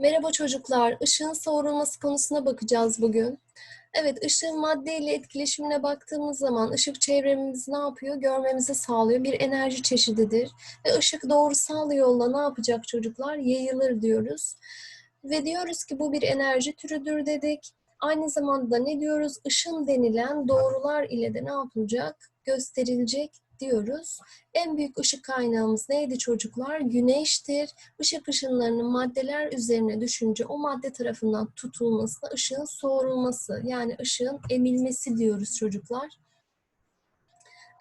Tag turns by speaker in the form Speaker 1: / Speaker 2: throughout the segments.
Speaker 1: Merhaba çocuklar. Işığın soğurulması konusuna bakacağız bugün. Evet, ışığın madde ile etkileşimine baktığımız zaman ışık çevremizi ne yapıyor? Görmemizi sağlıyor. Bir enerji çeşididir. Ve ışık doğrusal yolla ne yapacak çocuklar? Yayılır diyoruz. Ve diyoruz ki bu bir enerji türüdür dedik. Aynı zamanda ne diyoruz? Işın denilen doğrular ile de ne yapılacak? Gösterilecek diyoruz. En büyük ışık kaynağımız neydi çocuklar? Güneştir. Işık ışınlarının maddeler üzerine düşünce o madde tarafından tutulmasına ışığın soğurulması yani ışığın emilmesi diyoruz çocuklar.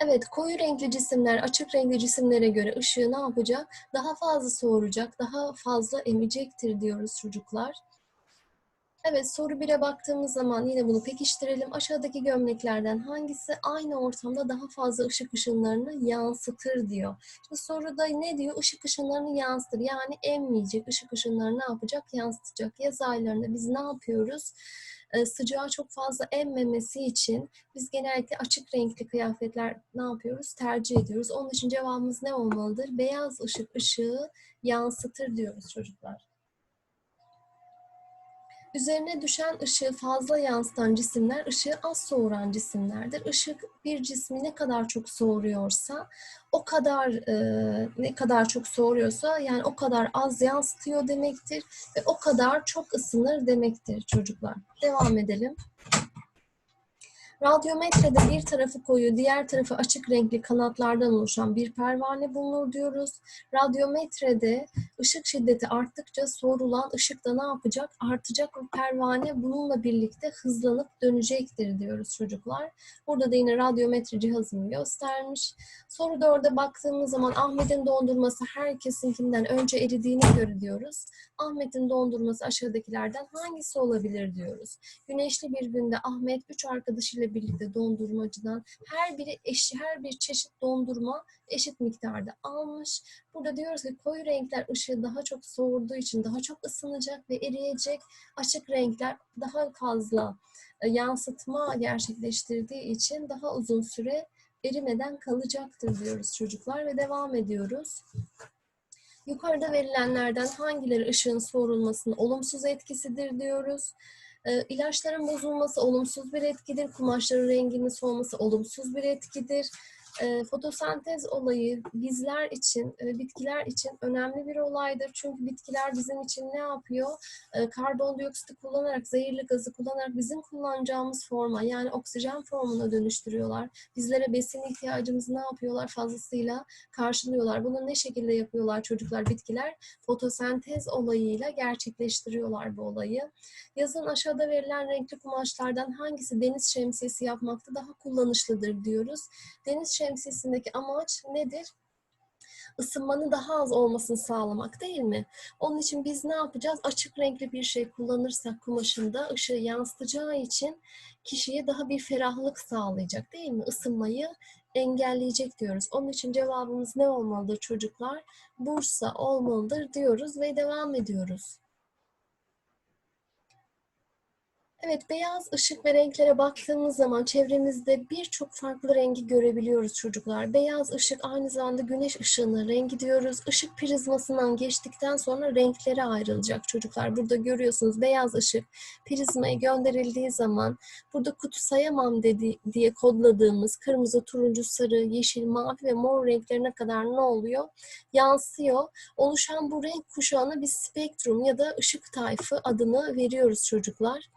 Speaker 1: Evet, koyu renkli cisimler açık renkli cisimlere göre ışığı ne yapacak? Daha fazla soğuracak, daha fazla emecektir diyoruz çocuklar. Evet, soru 1'e baktığımız zaman yine bunu pekiştirelim. Aşağıdaki gömleklerden hangisi aynı ortamda daha fazla ışık ışınlarını yansıtır diyor. Şimdi soruda ne diyor? Işık ışınlarını yansıtır. Yani emmeyecek. Işık ışınlarını ne yapacak? Yansıtacak. Yaz aylarında biz ne yapıyoruz? Ee, sıcağı çok fazla emmemesi için biz genellikle açık renkli kıyafetler ne yapıyoruz? Tercih ediyoruz. Onun için cevabımız ne olmalıdır? Beyaz ışık ışığı yansıtır diyoruz çocuklar. Üzerine düşen ışığı fazla yansıtan cisimler ışığı az soğuran cisimlerdir. Işık bir cismi ne kadar çok soğuruyorsa o kadar e, ne kadar çok soğuruyorsa yani o kadar az yansıtıyor demektir ve o kadar çok ısınır demektir çocuklar. Devam edelim. Radyometrede bir tarafı koyu, diğer tarafı açık renkli kanatlardan oluşan bir pervane bulunur diyoruz. Radyometrede ışık şiddeti arttıkça soğurulan ışık da ne yapacak? Artacak ve pervane bununla birlikte hızlanıp dönecektir diyoruz çocuklar. Burada da yine radyometre cihazını göstermiş. Soru 4'e baktığımız zaman Ahmet'in dondurması herkesinkinden önce eridiğine göre diyoruz. Ahmet'in dondurması aşağıdakilerden hangisi olabilir diyoruz. Güneşli bir günde Ahmet üç arkadaşıyla birlikte dondurmacıdan her biri eşi, her bir çeşit dondurma eşit miktarda almış. Burada diyoruz ki koyu renkler ışığı daha çok soğurduğu için daha çok ısınacak ve eriyecek. Açık renkler daha fazla e, yansıtma gerçekleştirdiği için daha uzun süre erimeden kalacaktır diyoruz çocuklar ve devam ediyoruz. Yukarıda verilenlerden hangileri ışığın soğurulmasının olumsuz etkisidir diyoruz. E, ilaçların bozulması olumsuz bir etkidir. Kumaşların renginin solması olumsuz bir etkidir. Fotosentez olayı bizler için, bitkiler için önemli bir olaydır. Çünkü bitkiler bizim için ne yapıyor? E, karbondioksiti kullanarak, zehirli gazı kullanarak bizim kullanacağımız forma yani oksijen formuna dönüştürüyorlar. Bizlere besin ihtiyacımızı ne yapıyorlar? Fazlasıyla karşılıyorlar. Bunu ne şekilde yapıyorlar çocuklar, bitkiler? Fotosentez olayıyla gerçekleştiriyorlar bu olayı. Yazın aşağıda verilen renkli kumaşlardan hangisi deniz şemsiyesi yapmakta daha kullanışlıdır diyoruz. Deniz şemsiyesindeki amaç nedir? ısınmanın daha az olmasını sağlamak değil mi? Onun için biz ne yapacağız? Açık renkli bir şey kullanırsak kumaşında ışığı yansıtacağı için kişiye daha bir ferahlık sağlayacak değil mi? Isınmayı engelleyecek diyoruz. Onun için cevabımız ne olmalıdır çocuklar? Bursa olmalıdır diyoruz ve devam ediyoruz. Evet, beyaz ışık ve renklere baktığımız zaman çevremizde birçok farklı rengi görebiliyoruz çocuklar. Beyaz ışık aynı zamanda güneş ışığının rengi diyoruz. Işık prizmasından geçtikten sonra renklere ayrılacak çocuklar. Burada görüyorsunuz beyaz ışık prizmaya gönderildiği zaman burada kutu sayamam dedi, diye kodladığımız kırmızı, turuncu, sarı, yeşil, mavi ve mor renklerine kadar ne oluyor? Yansıyor. Oluşan bu renk kuşağına biz spektrum ya da ışık tayfı adını veriyoruz çocuklar.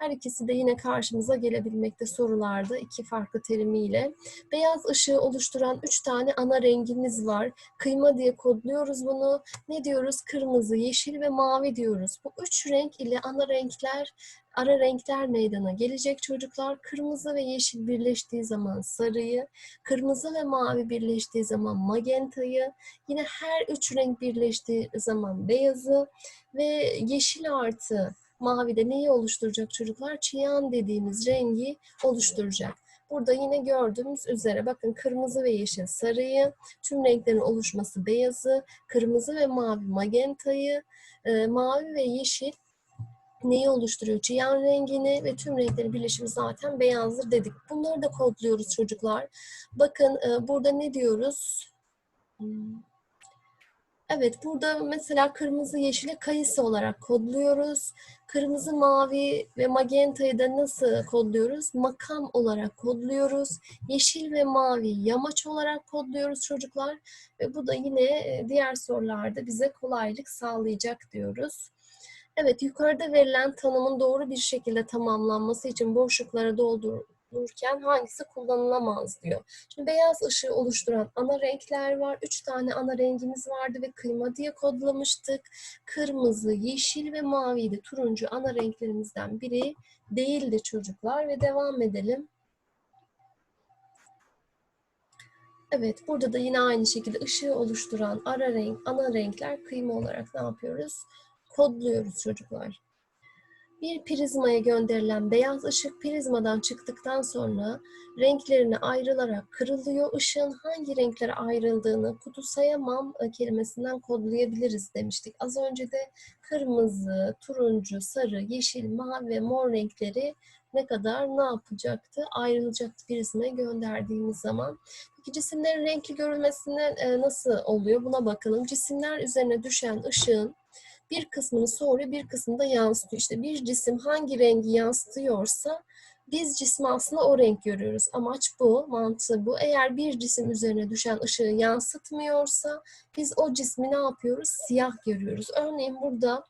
Speaker 1: Her ikisi de yine karşımıza gelebilmekte sorularda iki farklı terimiyle. Beyaz ışığı oluşturan üç tane ana rengimiz var. Kıyma diye kodluyoruz bunu. Ne diyoruz? Kırmızı, yeşil ve mavi diyoruz. Bu üç renk ile ana renkler ara renkler meydana gelecek çocuklar. Kırmızı ve yeşil birleştiği zaman sarıyı, kırmızı ve mavi birleştiği zaman magentayı, yine her üç renk birleştiği zaman beyazı ve yeşil artı Mavi de neyi oluşturacak çocuklar? Çiyan dediğimiz rengi oluşturacak. Burada yine gördüğümüz üzere bakın kırmızı ve yeşil sarıyı, tüm renklerin oluşması beyazı, kırmızı ve mavi magentayı, e, mavi ve yeşil neyi oluşturuyor? Çiyan rengini ve tüm renklerin birleşimi zaten beyazdır dedik. Bunları da kodluyoruz çocuklar. Bakın e, burada ne diyoruz? Hmm. Evet, burada mesela kırmızı yeşili kayısı olarak kodluyoruz. Kırmızı, mavi ve magentayı da nasıl kodluyoruz? Makam olarak kodluyoruz. Yeşil ve mavi yamaç olarak kodluyoruz çocuklar. Ve bu da yine e, diğer sorularda bize kolaylık sağlayacak diyoruz. Evet, yukarıda verilen tanımın doğru bir şekilde tamamlanması için boşluklara doldururken hangisi kullanılamaz diyor. Şimdi beyaz ışığı oluşturan ana renkler var. Üç tane ana rengimiz vardı ve kıyma diye kodlamıştık. Kırmızı, yeşil ve maviydi. Turuncu ana renklerimizden biri değildi çocuklar ve devam edelim. Evet, burada da yine aynı şekilde ışığı oluşturan ara renk, ana renkler kıyma olarak ne yapıyoruz? Kodluyoruz çocuklar. Bir prizmaya gönderilen beyaz ışık prizmadan çıktıktan sonra renklerine ayrılarak kırılıyor. Işığın hangi renklere ayrıldığını kutu sayamam e, kelimesinden kodlayabiliriz demiştik. Az önce de kırmızı, turuncu, sarı, yeşil, mavi ve mor renkleri ne kadar ne yapacaktı? Ayrılacaktı prizmaya gönderdiğimiz zaman. Peki cisimlerin renkli görülmesine e, nasıl oluyor? Buna bakalım. Cisimler üzerine düşen ışığın bir kısmını soruyor, bir kısmını da yansıtıyor. İşte bir cisim hangi rengi yansıtıyorsa biz cismi aslında o renk görüyoruz. Amaç bu, mantığı bu. Eğer bir cisim üzerine düşen ışığı yansıtmıyorsa biz o cismi ne yapıyoruz? Siyah görüyoruz. Örneğin burada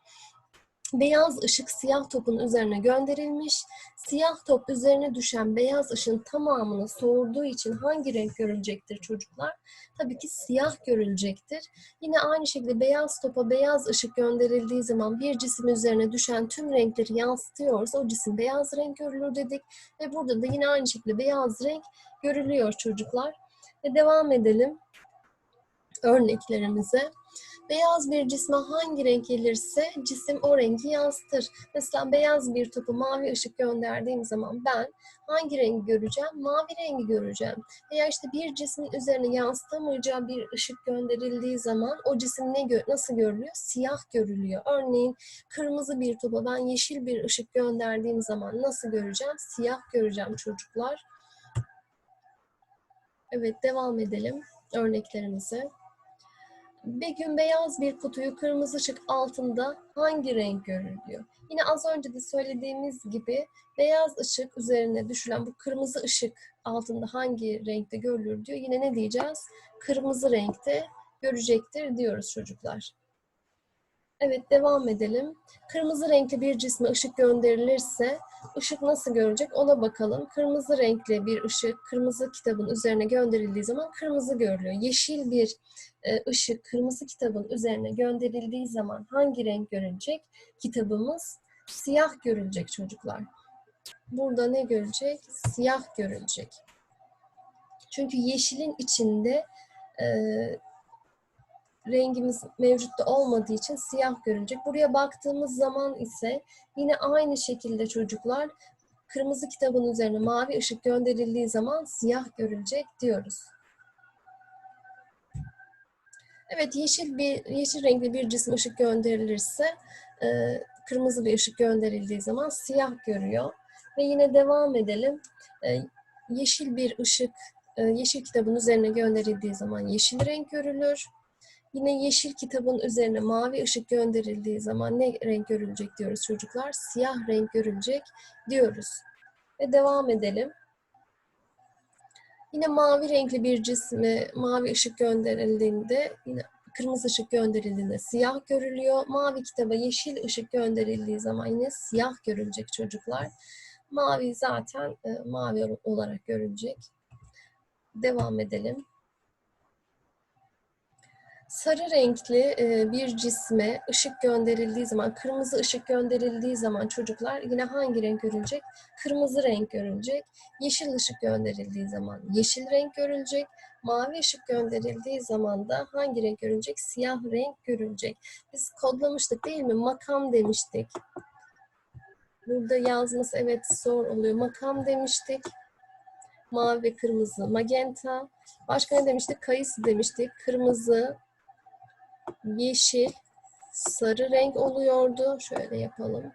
Speaker 1: beyaz ışık siyah topun üzerine gönderilmiş. Siyah top üzerine düşen beyaz ışın tamamını soğurduğu için hangi renk görülecektir çocuklar? Tabii ki siyah görülecektir. Yine aynı şekilde beyaz topa beyaz ışık gönderildiği zaman bir cisim üzerine düşen tüm renkleri yansıtıyorsa o cisim beyaz renk görülür dedik. Ve burada da yine aynı şekilde beyaz renk görülüyor çocuklar. Ve devam edelim örneklerimize. Beyaz bir cisme hangi renk gelirse cisim o rengi yansıtır. Mesela beyaz bir topu mavi ışık gönderdiğim zaman ben hangi rengi göreceğim? Mavi rengi göreceğim. Veya işte bir cismin üzerine yansıtamayacağı bir ışık gönderildiği zaman o cisim ne gö nasıl görülüyor? Siyah görülüyor. Örneğin kırmızı bir topa ben yeşil bir ışık gönderdiğim zaman nasıl göreceğim? Siyah göreceğim çocuklar. Evet devam edelim örneklerimize. Bir gün beyaz bir kutuyu kırmızı ışık altında hangi renk görür diyor. Yine az önce de söylediğimiz gibi beyaz ışık üzerine düşülen bu kırmızı ışık altında hangi renkte görülür diyor. Yine ne diyeceğiz? Kırmızı renkte görecektir diyoruz çocuklar. Evet devam edelim. Kırmızı renkli bir cisme ışık gönderilirse ışık nasıl görecek ona bakalım. Kırmızı renkli bir ışık kırmızı kitabın üzerine gönderildiği zaman kırmızı görülüyor. Yeşil bir e, ışık kırmızı kitabın üzerine gönderildiği zaman hangi renk görülecek? Kitabımız siyah görülecek çocuklar. Burada ne görecek? Siyah görülecek. Çünkü yeşilin içinde e, rengimiz mevcutta olmadığı için siyah görünecek. Buraya baktığımız zaman ise yine aynı şekilde çocuklar kırmızı kitabın üzerine mavi ışık gönderildiği zaman siyah görülecek diyoruz. Evet yeşil bir yeşil renkli bir cisim ışık gönderilirse e, kırmızı bir ışık gönderildiği zaman siyah görüyor. Ve yine devam edelim. E, yeşil bir ışık e, yeşil kitabın üzerine gönderildiği zaman yeşil renk görülür. Yine yeşil kitabın üzerine mavi ışık gönderildiği zaman ne renk görülecek diyoruz çocuklar? Siyah renk görülecek diyoruz. Ve devam edelim. Yine mavi renkli bir cisme mavi ışık gönderildiğinde yine kırmızı ışık gönderildiğinde siyah görülüyor. Mavi kitaba yeşil ışık gönderildiği zaman yine siyah görülecek çocuklar. Mavi zaten e, mavi olarak görülecek. Devam edelim. Sarı renkli e, bir cisme ışık gönderildiği zaman, kırmızı ışık gönderildiği zaman çocuklar yine hangi renk görülecek? Kırmızı renk görülecek. Yeşil ışık gönderildiği zaman yeşil renk görülecek. Mavi ışık gönderildiği zaman da hangi renk görülecek? Siyah renk görülecek. Biz kodlamıştık değil mi? Makam demiştik. Burada yazması evet zor oluyor. Makam demiştik. Mavi ve kırmızı magenta. Başka ne demiştik? Kayısı demiştik. Kırmızı, yeşil, sarı renk oluyordu. Şöyle yapalım.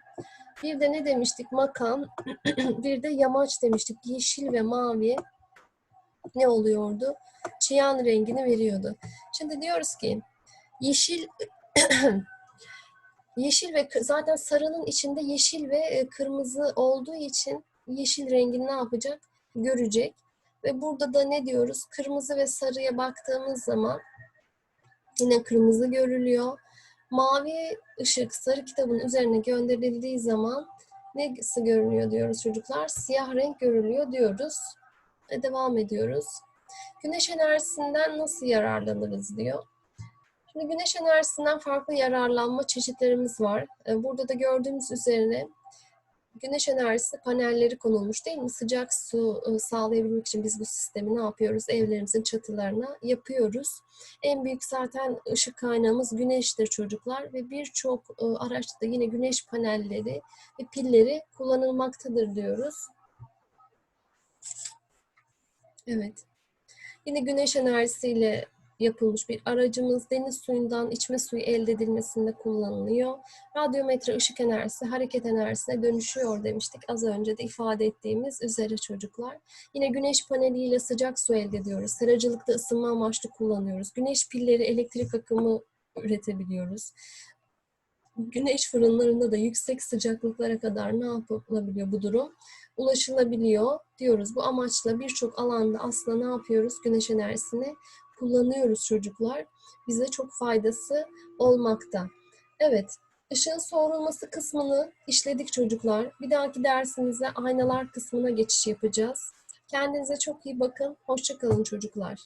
Speaker 1: Bir de ne demiştik? Makam. bir de yamaç demiştik. Yeşil ve mavi ne oluyordu? Çiyan rengini veriyordu. Şimdi diyoruz ki Yeşil yeşil ve zaten sarının içinde yeşil ve e, kırmızı olduğu için yeşil rengini ne yapacak? Görecek. Ve burada da ne diyoruz? Kırmızı ve sarıya baktığımız zaman yine kırmızı görülüyor. Mavi ışık sarı kitabın üzerine gönderildiği zaman nesi görünüyor diyoruz çocuklar? Siyah renk görülüyor diyoruz. Ve devam ediyoruz. Güneş enerjisinden nasıl yararlanırız diyor. Şimdi güneş enerjisinden farklı yararlanma çeşitlerimiz var. Ee, Burada da gördüğümüz üzerine güneş enerjisi panelleri konulmuş değil mi? Sıcak su e, sağlayabilmek için biz bu sistemi ne yapıyoruz? Evlerimizin çatılarına yapıyoruz. En büyük zaten ışık kaynağımız güneştir çocuklar ve birçok e, araçta yine güneş panelleri ve pilleri kullanılmaktadır diyoruz. Evet. Yine güneş enerjisiyle yapılmış bir aracımız deniz suyundan içme suyu elde edilmesinde kullanılıyor. Radyometre ışık enerjisi hareket enerjisine dönüşüyor demiştik az önce de ifade ettiğimiz üzere çocuklar. Yine güneş paneliyle sıcak su elde ediyoruz. Seracılıkta ısınma amaçlı kullanıyoruz. Güneş pilleri elektrik akımı üretebiliyoruz. Güneş fırınlarında da yüksek sıcaklıklara kadar ne yapılabiliyor bu durum? Ulaşılabiliyor diyoruz. Bu amaçla birçok alanda aslında ne yapıyoruz? Güneş enerjisini kullanıyoruz çocuklar. Bize çok faydası olmakta. Evet, ışığın soğurulması kısmını işledik çocuklar. Bir dahaki dersimizde aynalar kısmına geçiş yapacağız. Kendinize çok iyi bakın. Hoşça kalın çocuklar.